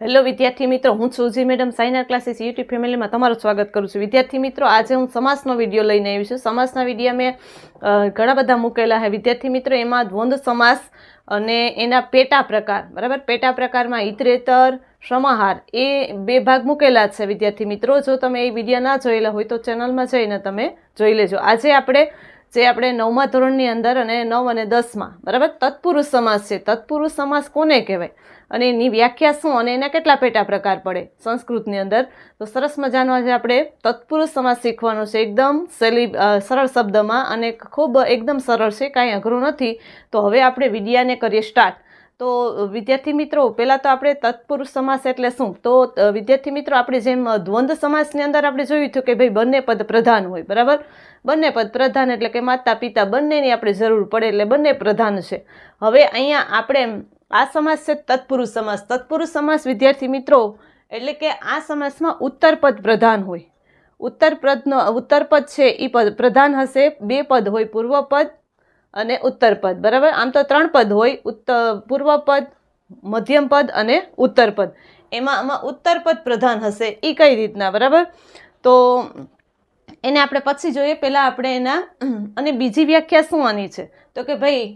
Hello વિદ્યાર્થી મિત્રો. હું સુજી મેડમ. સાઇનર ક્લાસીસ યુટ્યુબ ફેમિલીમાં તમારું સ્વાગત કરું છું. વિદ્યાર્થી મિત્રો, આજે હું સમાસનો વીડિયો લઈને આવી છું. સમાસના વીડિયો મેં ઘણા બધા મૂકેલા છે વિદ્યાર્થી મિત્રો, એમાં દ્વંદ્વ સમાસ અને એના પેટા પ્રકાર. બરાબર? પેટા પ્રકારમાં ઇતરેતર સમાહાર એ બે ભાગ મૂકેલા છે વિદ્યાર્થી મિત્રો. જો તમે એ વીડિયો ના જોયેલા હોય તો ચેનલમાં જઈને તમે જોઈ લેજો. આજે આપણે જે આપણે નવમા ધોરણની અંદર અને નવ અને દસમાં, બરાબર? તત્પુરુષ સમાસ છે. તત્પુરુષ સમાસ કોને કહેવાય? અને એની વ્યાખ્યા શું? અને એના કેટલા પેટા પ્રકાર પડે સંસ્કૃતની અંદર? તો સરસ મજાનો આજે આપણે તત્પુરુષ સમાસ શીખવાનો છે. એકદમ સહેલી સરળ શબ્દમાં અને ખૂબ એકદમ સરળ છે. કાંઈ અઘરું નથી. તો હવે આપણે વિડિયાને કરીએ સ્ટાર્ટ તો વિદ્યાર્થી મિત્રો પહેલાં તો આપણે તત્પુરુષ સમાસ એટલે શું? તો વિદ્યાર્થી મિત્રો, આપણે જેમ દ્વંદ્વ સમાસની અંદર આપણે જોયું હતું કે ભાઈ બંને પદ પ્રધાન હોય, બરાબર? બંને પદ પ્રધાન એટલે કે માતા, પિતા બંનેની આપણે જરૂર પડે એટલે બંને પ્રધાન છે. હવે અહીંયા આપણે આ સમાસ છે તત્પુરુષ સમાસ. તત્પુરુષ સમાસ, વિદ્યાર્થી મિત્રો, એટલે કે આ સમાસમાં ઉત્તર પદ પ્રધાન હોય. ઉત્તર પદનો, ઉત્તર પદ છે એ પદ પ્રધાન હશે, બે પદ હોય, પૂર્વ પદ અને ઉત્તર પદ, બરાબર? આમ તો ત્રણ પદ હોય ઉત્તર પૂર્વ પદ, મધ્યમ પદ અને ઉત્તર પદ. એમાં આમાં ઉત્તર પદ પ્રધાન હશે એ કઈ રીતના, બરાબર? તો એને આપણે પછી જોઈએ. પહેલાં આપણે એના, અને બીજી વ્યાખ્યા શું આની છે? તો કે ભાઈ,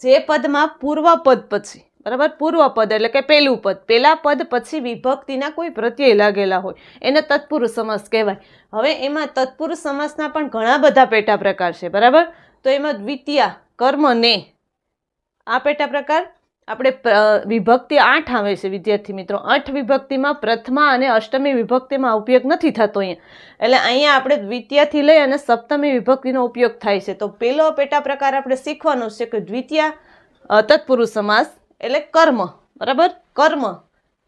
જે પદમાં પૂર્વ પદ પછી, બરાબર? પૂર્વ પદ એટલે કે પહેલું પદ. પહેલા પદ પછી વિભક્તિના કોઈ પ્રત્યય લાગેલા હોય. એને તત્પુરુષ સમાસ કહેવાય. હવે એમાં તત્પુરુષ સમાસના પણ ઘણા બધા પેટા પ્રકાર છે, બરાબર? તો એમાં દ્વિતીયા કર્મને આ પેટા પ્રકાર આપણે વિભક્તિ આઠ આવે છે વિદ્યાર્થી મિત્રો. આઠ વિભક્તિમાં પ્રથમા અને અષ્ટમી વિભક્તિમાં ઉપયોગ નથી થતો અહીંયા. એટલે અહીંયા આપણે દ્વિતીયાથી લઈ અને સપ્તમી વિભક્તિનો ઉપયોગ થાય છે. તો પહેલો પેટા પ્રકાર આપણે શીખવાનો છે કે દ્વિતીયા તત્પુરુષ સમાસ એટલે કર્મ. બરાબર? કર્મ.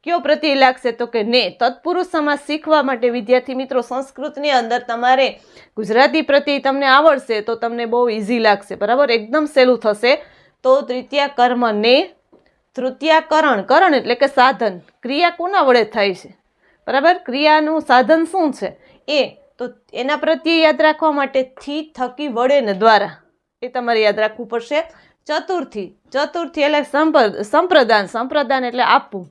કયો પ્રત્યય લાગશે તો કે ને? તત્પુરુષ સમાજ શીખવા માટે વિદ્યાર્થી મિત્રો, સંસ્કૃતની અંદર તમારે ગુજરાતી પ્રત્યય તમને આવડશે તો તમને બહુ ઇઝી લાગશે. બરાબર? એકદમ સહેલું થશે. તો તૃતીયા કર્મ ને તૃતીયા કરણ એટલે કે સાધન. ક્રિયા કોના વડે થાય છે? બરાબર? ક્રિયાનું સાધન શું છે? એ. તો એના પ્રત્યે યાદ રાખવા માટે થી, થકી, વડે ને દ્વારા. એ તમારે યાદ રાખવું પડશે. ચતુર્થી. ચતુર્થી એટલે સંપ્ર સંપ્રદાન. સંપ્રદાન એટલે આપવું.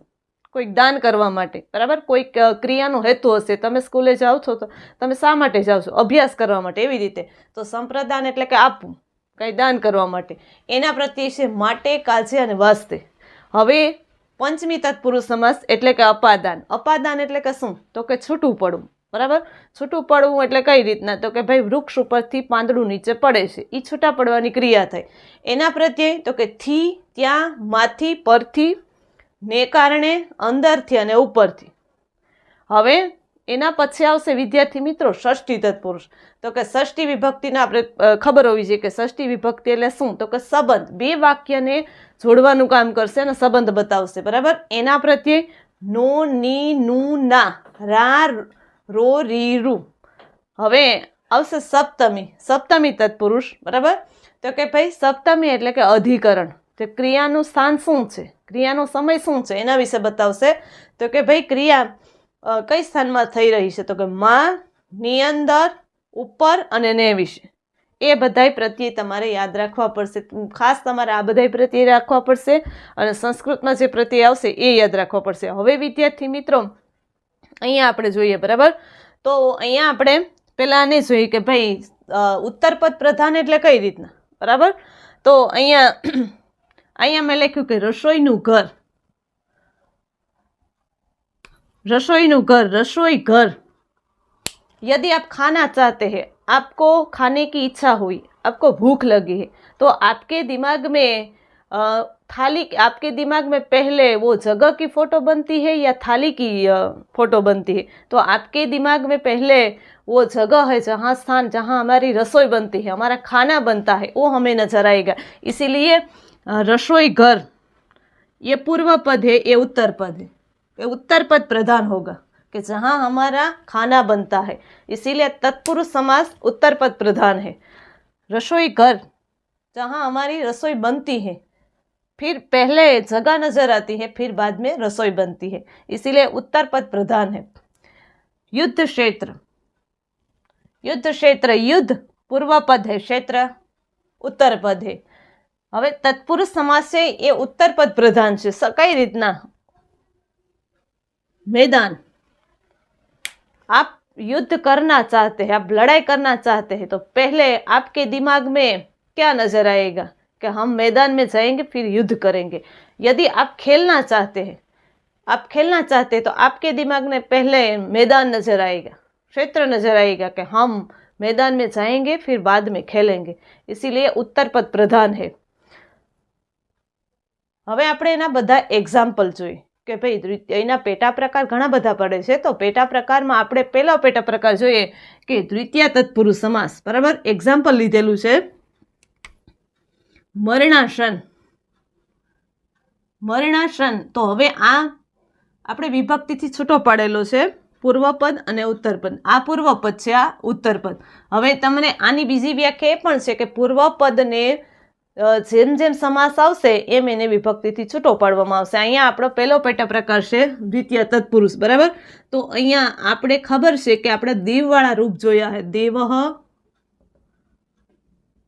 કોઈક દાન કરવા માટે, બરાબર? કોઈક ક્રિયાનો હેતુ હશે. તમે સ્કૂલે જાઓ છો તો તમે શા માટે જાઓ છો? અભ્યાસ કરવા માટે, એવી રીતે. તો સંપ્રદાન એટલે કે આપવું, કંઈ દાન કરવા માટે. એના પ્રત્યે છે માટે કાજે અને વાસ્તે. હવે પંચમી તત્પુરુષ સમાસ એટલે કે અપાદાન. અપાદાન એટલે કે શું? તો કે છૂટું પડવું, બરાબર? છૂટું પડવું એટલે કઈ રીતના? તો કે ભાઈ વૃક્ષ ઉપરથી પાંદડું નીચે પડે છે. એ છૂટા પડવાની ક્રિયા થાય. એના પ્રત્યે તો કે થી ત્યાં, માંથી, પરથી ને કારણે અંદરથી અને ઉપરથી. હવે એના પછી આવશે વિદ્યાર્થી મિત્રો ષષ્ઠી તત્પુરુષ. તો કે ષષ્ઠી વિભક્તિને આપણે ખબર હોવી જોઈએ કે ષષ્ઠી વિભક્તિ એટલે શું? તો કે સંબંધ. બે વાક્યને જોડવાનું કામ કરશે અને સંબંધ બતાવશે. બરાબર? એના પ્રત્યે નો, ની, નું, ના. રા, રો, રી, રૂ. હવે આવશે સપ્તમી. સપ્તમી તત્પુરુષ. બરાબર? તો કે ભાઈ, સપ્તમી એટલે કે અધિકરણ. તે ક્રિયાનું સ્થાન શું છે? ક્રિયાનો સમય શું છે? એના વિશે બતાવશે. તો કે ભાઈ, ક્રિયા કઈ સ્થાનમાં થઈ રહી છે? તો કે માં, ની અંદર, ઉપર અને ને વિશે. એ બધાય પ્રત્યે તમારે યાદ રાખવા પડશે. ખાસ તમારે આ બધાય પ્રત્યે રાખવા પડશે અને સંસ્કૃતમાં જે પ્રત્યે આવશે એ યાદ રાખવા પડશે. હવે વિદ્યાર્થી મિત્રો, અહીંયા આપણે જોઈએ, બરાબર? તો અહીંયા આપણે પહેલાં આને જોઈએ કે ભાઈ ઉત્તરપદ ઉત્તર પદ પ્રધાન એટલે કઈ રીતના? બરાબર? તો અહીંયા અહીંયા મેં લખ્યું કે રસોઈનું ઘર रसोई घर रसोई घर यदि आप खाना चाहते हैं आपको खाने की इच्छा हुई आपको भूख लगी है तो आपके दिमाग में अ, थाली आपके दिमाग में पहले वो जगह की फोटो बनती है या थाली की अ, फोटो बनती है तो आपके दिमाग में पहले वो जगह है जहाँ स्थान जहाँ हमारी रसोई बनती है हमारा खाना बनता है वो हमें नजर आएगा इसीलिए अ, रसोई घर, ये पूर्व पद है, ये उत्तर पद है। ये उत्तर पद प्रधान होगा कि जहाँ हमारा खाना बनता है। इसीलिए तत्पुरुष समास उत्तर पद प्रधान है। रसोई घर, जहाँ हमारी रसोई बनती है, फिर पहले जगह नज़र आती है, फिर बाद में रसोई बनती है। इसीलिए उत्तर पद प्रधान है। युद्ध क्षेत्र युद्ध क्षेत्र, युद्ध पूर्व पद है, क्षेत्र उत्तर पद है। હવે તત્પુરુષ સમાસ છે એ ઉત્તર પદ પ્રધાન છે સ- કઈ રીતના मैदान आप युद्ध करना चाहते हैं आप लड़ाई करना चाहते हैं तो पहले आपके दिमाग में क्या नजर आएगा कि हम मैदान में जाएंगे फिर युद्ध करेंगे यदि आप खेलना चाहते हैं आप खेलना चाहते हैं तो आपके दिमाग में पहले मैदान नजर आएगा क्षेत्र नजर आएगा कि हम मैदान में जाएंगे फिर बाद में खेलेंगे इसीलिए उत्तर पद प्रधान है હવે આપણે એના બધા એક્ઝામ્પલ જોઈએ. કે ભાઈ એના પેટા પ્રકાર ઘણા બધા પડે છે. તો પેટા પ્રકારમાં આપણે પહેલો પેટા પ્રકાર જોઈએ કે દ્વિતીય તત્પુરુષ સમાસ. બરાબર? એક્ઝામ્પલ લીધેલું છે. મરણાસન. મરણાસન. તો હવે આ આપણે વિભક્તિથી છૂટો પાડેલો છે. પૂર્વપદ અને ઉત્તરપદ. આ પૂર્વપદ છે, આ ઉત્તરપદ. હવે તમને આની બીજી વ્યાખ્યા એ પણ છે કે પૂર્વપદને જેમ જેમ સમાસ આવશે, એમ એને વિભક્તિથી છૂટો પાડવામાં આવશે. અહીંયા આપણો પહેલો પેટા પ્રકાર છે, દ્વિતીય તત્પુરુષ, બરાબર? તો અહીંયા આપણે ખબર છે કે આપણે દેવવાળા રૂપ જોયા છે દેવ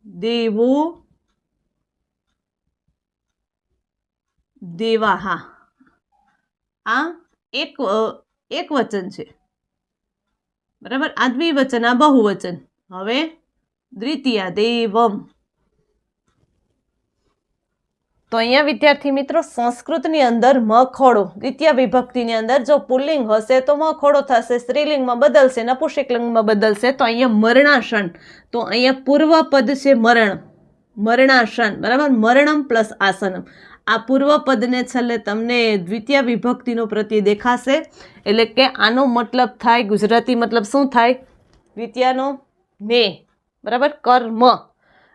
દેવો, દેવાહા. આ એક એક વચન છે. બરાબર? આ દ્વિવચન, આ બહુવચન. હવે દ્વિતીય, દેવમ. તો અહીંયા વિદ્યાર્થી મિત્રો, સંસ્કૃતની અંદર મખોડો દ્વિતીય વિભક્તિની અંદર જો પુલ્લિંગ હશે તો મખોડો થશે, સ્ત્રીલિંગમાં બદલશે નપુષિકલિંગમાં બદલશે, તો અહીંયા મરણાસન, તો અહીંયા પૂર્વ પદ છે મરણ, મરણાસન, બરાબર? મરણમ પ્લસ આસનમ. આ પૂર્વ પદને છેલ્લે તમને દ્વિતીય વિભક્તિનો પ્રત્યે દેખાશે. એટલે કે આનો મતલબ થાય, ગુજરાતી મતલબ શું થાય? દ્વિતીયાનો ને બરાબર? કર્મ.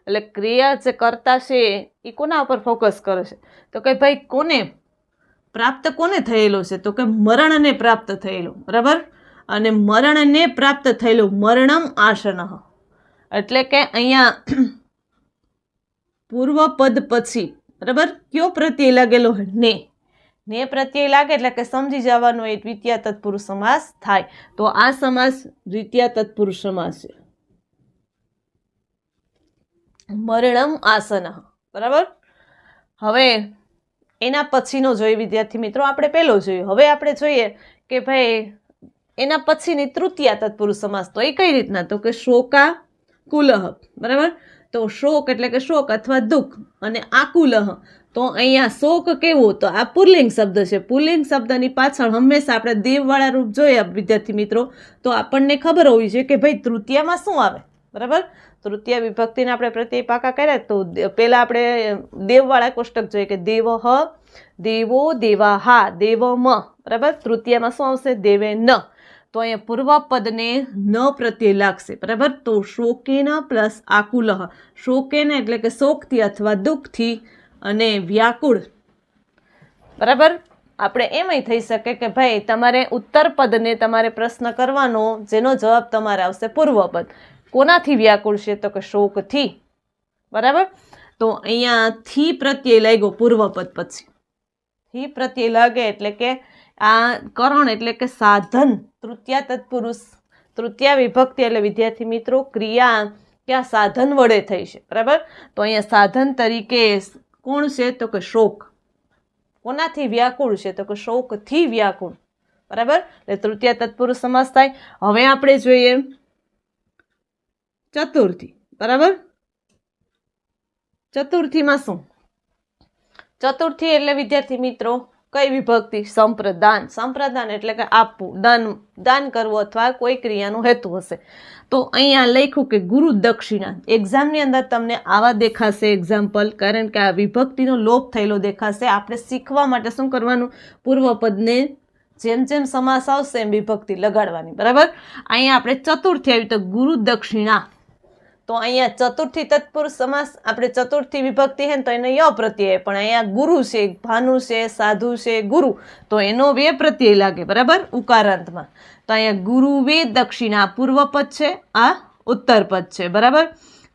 એટલે ક્રિયા જે કરતા છે એ કોના ઉપર ફોકસ કરે છે? તો કે ભાઈ કોને પ્રાપ્ત કોને થયેલો છે? તો કે મરણને પ્રાપ્ત થયેલો, બરાબર? અને મરણને પ્રાપ્ત થયેલું, મરણમ આસન એટલે કે અહીંયા પૂર્વ પદ પછી, બરાબર? કયો પ્રત્યય લાગેલો ને. ને પ્રત્યય લાગે એટલે કે સમજી જવાનો એ દ્વિતીય તત્પુરુષ સમાસ થાય. તો આ સમાસ દ્વિતીય તત્પુરુષ સમાસ છે. મરણમ આસન. બરાબર? હવે એના પછીનો જોઈએ વિદ્યાર્થી મિત્રો આપણે પહેલો જોયું. હવે આપણે જોઈએ કે ભાઈ એના પછીની તૃતીય તત્પુરુષ સમાસ તો એ કઈ રીતના? તો કે શોકા કુલહ બરાબર? તો શોક એટલે કે શોક અથવા દુઃખ અને આકુલહ તો અહીંયા શોક કેવો? તો આ પુલ્લિંગ શબ્દ છે. પુલ્લિંગ શબ્દની પાછળ હંમેશા આપણે દેવવાળા રૂપ જોઈએ વિદ્યાર્થી મિત્રો. તો આપણને ખબર હોવી જોઈએ કે ભાઈ તૃતીયામાં શું આવે? બરાબર? તૃતીય વિભક્તિને આપણે પ્રત્યય પાકા કર્યા તો પહેલાં આપણે દેવવાળા કોષ્ટક જોઈએ કે દેવ હ, દેવો દેવા હા, દેવ મ, બરાબર? તૃતીયમાં શું આવશે? દેવે ન. તો અહીંયા પૂર્વ પદને ન પ્રત્યય લાગશે, બરાબર? તો શોકેન પ્લસ આકુલહ શોકેન એટલે કે શોકથી અથવા દુઃખથી અને વ્યાકુળ. બરાબર? આપણે એમય થઈ શકે કે ભાઈ તમારે ઉત્તર પદને તમારે પ્રશ્ન કરવાનો, જેનો જવાબ તમારે આવશે પૂર્વ પદ. કોનાથી વ્યાકુળ છે તો કે શોકથી? બરાબર? તો અહીંયા થી પ્રત્યય લાગ્યો પૂર્વપદ પછી. થી પ્રત્યય લાગે એટલે કે આ કરણ એટલે કે સાધન, તૃતીય તત્પુરુષ, તૃતીય વિભક્તિ એટલે વિદ્યાર્થી મિત્રો, ક્રિયા ક્યાં સાધન વડે થઈ છે. બરાબર? તો અહીંયા સાધન તરીકે કોણ છે તો કે શોક. કોનાથી વ્યાકુળ છે તો કે શોકથી વ્યાકુળ. બરાબર? એટલે તૃતીય તત્પુરુષ સમાસ થાય. હવે આપણે જોઈએ ચતુર્થી, બરાબર? ચતુર્થીમાં શું? ચતુર્થી એટલે, વિદ્યાર્થી મિત્રો, કઈ વિભક્તિ? સંપ્રદાન. સંપ્રદાન એટલે કે આપવું, દાન દાન કરવું અથવા કોઈ ક્રિયાનો હેતુ હશે. તો અહીંયા લખ્યું કે ગુરુ દક્ષિણા. એક્ઝામની અંદર તમને આવા દેખાશે. એક્ઝામ્પલ કારણ કે આ વિભક્તિનો લોપ થયેલો દેખાશે. આપણે શીખવા માટે શું કરવાનું? પૂર્વપદને જેમ જેમ સમાસ આવશે એમ વિભક્તિ લગાડવાની. બરાબર? અહીંયા આપણે ચતુર્થી આવી તો ગુરુ દક્ષિણા. તો અહીંયા ચતુર્થી તત્પુરુષ સમાસ, આપણે ચતુર્થી વિભક્તિ છે ને તો એને ય પ્રત્યય, પણ અહીંયા ગુરુ છે, ભાનુ છે, સાધુ છે, ગુરુ, તો એનો વે પ્રત્યય લાગે, બરાબર? ઉકારાંતમાં. તો અહીંયા ગુરુ વે દક્ષિણા પૂર્વ પદ છે, આ ઉત્તર પદ છે, બરાબર?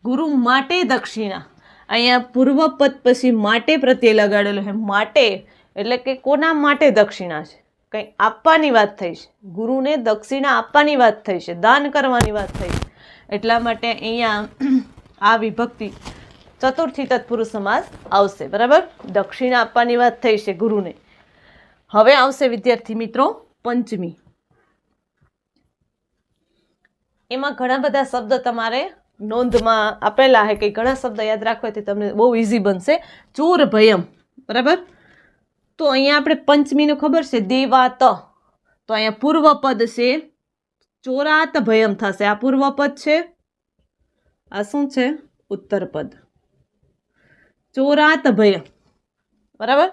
ગુરુ માટે દક્ષિણા. અહીંયા પૂર્વ પદ પછી માટે પ્રત્યય લગાડેલો છે. માટે એટલે કે કોના માટે દક્ષિણા છે? કંઈ આપવાની વાત થઈ છે. ગુરુને દક્ષિણા આપવાની વાત થઈ છે, દાન કરવાની વાત થઈ છે. એટલા માટે અહીંયા આ વિભક્તિ ચતુર્થી તત્પુરુષ સમાસ આવશે, બરાબર? દક્ષિણા આપવાની વાત થઈ છે ગુરુને. હવે આવશે વિદ્યાર્થી મિત્રો પંચમી. એમાં ઘણા બધા શબ્દ તમારે નોંધમાં આપેલા છે કે ઘણા શબ્દ યાદ રાખવાથી તમને બહુ ઇઝી બનશે. ચોર ભયમ, બરાબર? તો અહીંયા આપણે પંચમીનું ખબર છે, દેવાત. તો અહીંયા પૂર્વ પદ છે ચોરાત ભયમ થશે. આ પૂર્વપદ છે. આ શું છે? ઉત્તરપદ. ચોરાત ભયમ. બરાબર?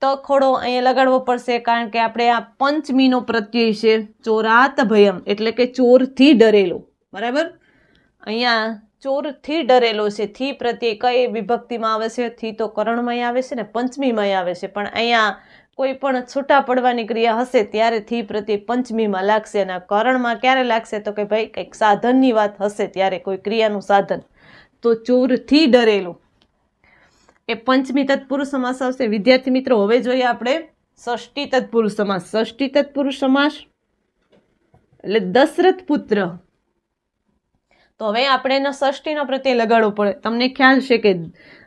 તો ખોડો અહીંયા લગાડવો પડશે કારણ કે આપણે આ પંચમીનો પ્રત્યય છે. ચોરાત ભયમ એટલે કે ચોરથી ડરેલો. બરાબર? અહીંયા ચોરથી ડરેલો છે. થી પ્રત્યય કઈ વિભક્તિમાં આવે છે? થી તો કરણમય આવે છે ને પંચમીમય આવે છે. પણ અહીંયા કોઈ પણ છૂટા પડવાની ક્રિયા હશે ત્યારે થી પ્રત્યય પંચમીમાં લાગશે અને કરણમાં ક્યારે લાગશે તો કે ભાઈ કંઈક સાધનની વાત હશે ત્યારે કોઈ ક્રિયાનું સાધન. તો ચોરથી ડરેલું. એ પંચમી તત્પુરુષ સમાસ આવશે. વિદ્યાર્થી મિત્રો, હવે જોઈએ આપણે ષષ્ઠી તત્પુરુષ સમાસ. ષષ્ઠી તત્પુરુષ સમાસ એટલે દશરથ પુત્ર. તો હવે આપણે એના ષષ્ઠીનો પ્રત્યે લગાડવો પડે. તમને ખ્યાલ છે કે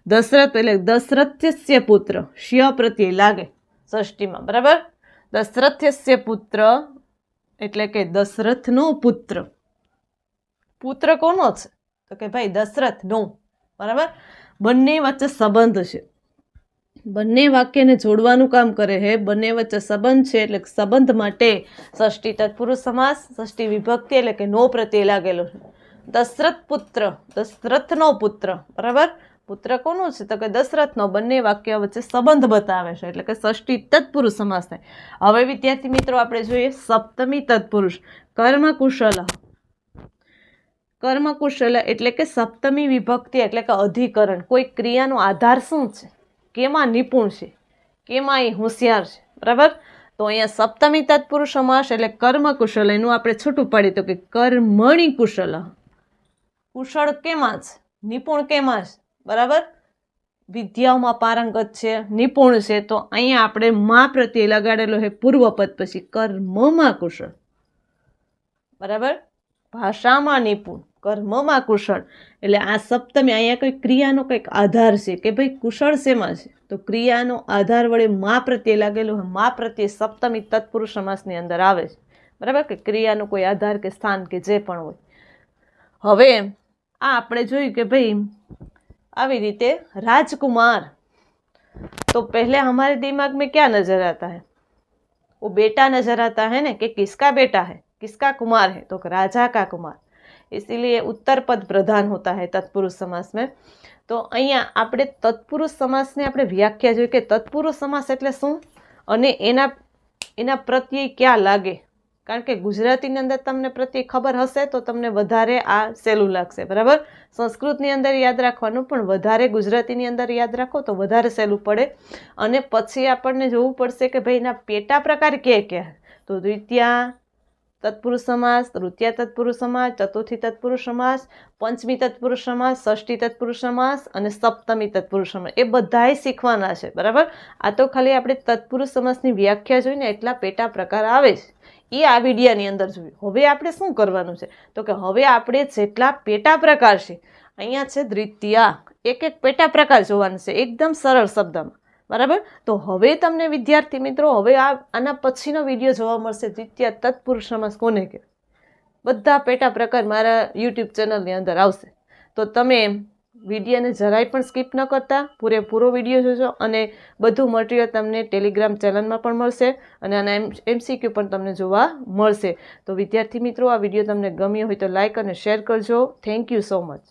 દશરથ એટલે દશરથ્ય પુત્ર. શ્ય પ્રત્યે લાગે. ષષ્ઠીમાં બરાબર? દશરથ્યસ્ય પુત્ર, એટલે કે દશરથનો પુત્ર. પુત્ર કોનો છે? તો કે ભાઈ દશરથનો, બરાબર? બંને વચ્ચે સંબંધ છે. બંને વાક્યને જોડવાનું કામ કરે છે. બંને વચ્ચે સંબંધ છે એટલે સંબંધ માટે ષષ્ઠી તત્પુરુષ સમાસ, ષષ્ઠી વિભક્તિ એટલે કે નો પ્રત્યે લાગેલો છે. દશરથ પુત્ર, દશરથનો પુત્ર, બરાબર? પુત્ર કોનું છે. તો કે દશરથનો બંને વાક્ય વચ્ચે સંબંધ બતાવે છે. એટલે કે ષષ્ઠી તત્પુરુષ સમાસ થાય. હવે વિદ્યાર્થી મિત્રો, આપણે જોઈએ સપ્તમી તત્પુરુષ. કર્મ કુશલ કર્મકુશલ એટલે કે સપ્તમી વિભક્તિ એટલે કે અધિકરણ. કોઈ ક્રિયાનો આધાર શું છે? કેમાં નિપુણ છે? કેમાં એ હોશિયાર છે? બરાબર? તો અહીંયા સપ્તમી તત્પુરુષ સમાસ એટલે કર્મકુશલ. એનું આપણે છૂટું પાડીએ તો કે કર્મણી કુશલ કુશળ કેમાં છે? નિપુણ કેમાં છે? બરાબર? વિદ્યાઓમાં પારંગત છે, નિપુણ છે, તો અહીંયા આપણે મા પ્રત્યે લગાડેલો છે પૂર્વપદ, પછી કર્મમાં કુશળ બરાબર? ભાષામાં નિપુણ કર્મમાં કુશળ એટલે આ સપ્તમી, અહીંયા કંઈક ક્રિયાનો કંઈક આધાર છે કે ભાઈ કુશળ શેમાં છે? તો ક્રિયાનો આધાર વડે મા પ્રત્યે લાગેલો હોય, મા પ્રત્યે સપ્તમી તત્પુરુષ સમાસની અંદર આવે છે. બરાબર? કે ક્રિયાનો કોઈ આધાર કે સ્થાન કે જે પણ હોય. હવે આ આપણે જોયું કે ભાઈ આવી રીતે राजकुमार तो पहले हमारे दिमाग में क्या नजर आता है वो बेटा नजर आता है ना कि किसका बेटा है किसका कुमार है तो राजा का कुमार इसीलिए उत्तर पद प्रधान होता है तत्पुरुष समास में તો અહીંયા આપણે તત્પુરુષ સમાસને આપણે વ્યાખ્યા જોઈએ કે તત્પુરુષ સમાસ એટલે શું અને એના એના પ્રત્યે ક્યાં લાગે કારણ કે ગુજરાતીની અંદર તમને પ્રત્યે ખબર હશે તો તમને વધારે આ સહેલું લાગશે, બરાબર? સંસ્કૃતની અંદર યાદ રાખવાનું, પણ વધારે ગુજરાતીની અંદર યાદ રાખો તો વધારે સહેલું પડે. અને પછી આપણને જોવું પડશે કે ભાઈ એના પેટા પ્રકાર ક્યાં ક્યાં? તો દ્વિતીયા તત્પુરુષ સમાસ, તૃતીય તત્પુરુષ સમાસ, ચતુર્થી તત્પુરુષ સમાસ, પંચમી તત્પુરુષ સમાસ, ષષ્ઠી તત્પુરુષ સમાસ અને સપ્તમી તત્પુરુષ સમાસ. એ બધાય શીખવાના છે, બરાબર? આ તો ખાલી આપણે તત્પુરુષ સમાસની વ્યાખ્યા જોઈને એટલા પેટા પ્રકાર આવે છે. એ આ વિડિયાની અંદર જોયું. હવે આપણે શું કરવાનું છે? તો કે હવે આપણે જેટલા પેટા પ્રકાર છે, અહીંયા છે દ્વિતીયા. એક એક પેટા પ્રકાર જોવાનું છે, એકદમ સરળ શબ્દમાં. બરાબર? તો હવે તમને વિદ્યાર્થી મિત્રો, હવે આ, આના પછીનો વીડિયો જોવા મળશે, દ્વિતીય તત્પુરુષ સમાસ કોને કે બધા પેટા પ્રકાર મારા યુટ્યુબ ચેનલની અંદર આવશે. તો તમે વિડીયોને જરાય પણ સ્કીપ ન કરતા. પૂરેપૂરો વીડિયો જોજો અને બધું મટીરિયલ તમને ટેલિગ્રામ ચેનલમાં પણ મળશે અને આના એમ, એમસીક્યુ પણ તમને જોવા મળશે. તો વિદ્યાર્થી મિત્રો, આ વીડિયો તમને ગમ્યો હોય તો લાઇક અને શેર કરજો. Thank you so much.